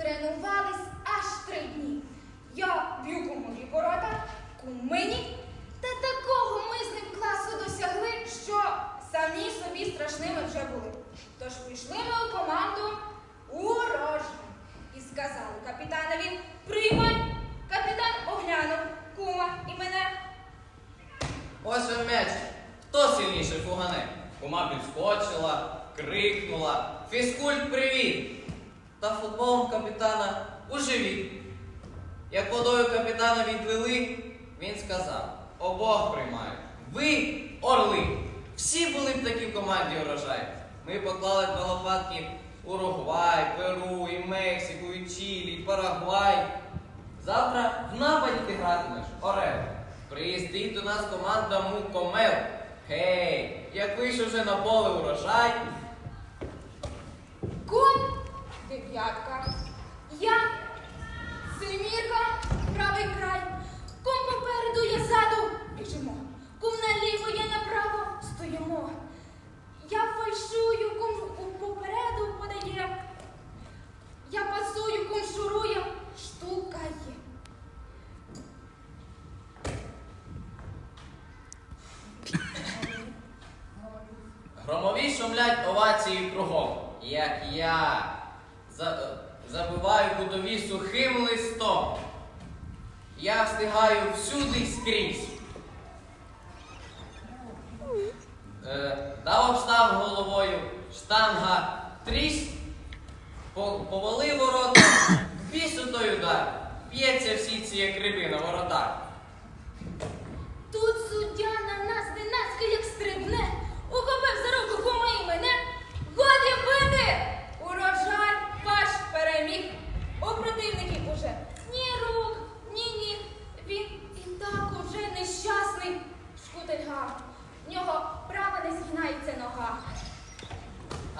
Тренувались аж три дні. Я б'ю кумові ворота, кумині. Та такого ми з ним класу досягли, що самі собі страшними вже були. Тож пішли ми у команду урожню. І сказали капітанові приймай. Капітан оглянув кума і мене. Ось він меч. Хто сильніший фугани? Кума підскочила, крикнула. Фізкульт привіт! Та футболом капітана у живіт. Як водою капітана відвели, він сказав: обох приймаю. Ви, орли, всі були б такі в команді урожай. Ми поклали на лопатки Уругвай, Перу, і Мексику, і Чилі, і Парагвай. Завтра в нападі ти гратимеш, Орел. Приїздить до нас команда Мукомел. Гей, як вийшов вже на поле урожай, дев'ятка. Я семірка, правий край. Кум попереду, я ззаду. Біжимо. Кум наліво, я направо стоїмо. Я фальшую, кум попереду подає. Я пасую, кум шурує, штукає. Громові шумлять овації кругом, як я забиваю кутові сухим листом. Я встигаю всюди скрізь. Е, дав обстав головою, штанга трісь, по- повалив ворота, бісу той удар, б'ється всі ці як риби на воротах.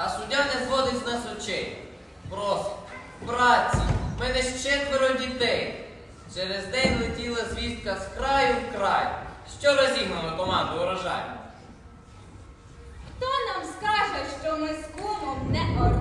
А суддя не зводить з нас очей. Просить, братці, в мене ж четверо дітей. Через день летіла звістка з краю в край. Що розігнали команду урожай? Хто нам скаже, що ми з кумом не орли?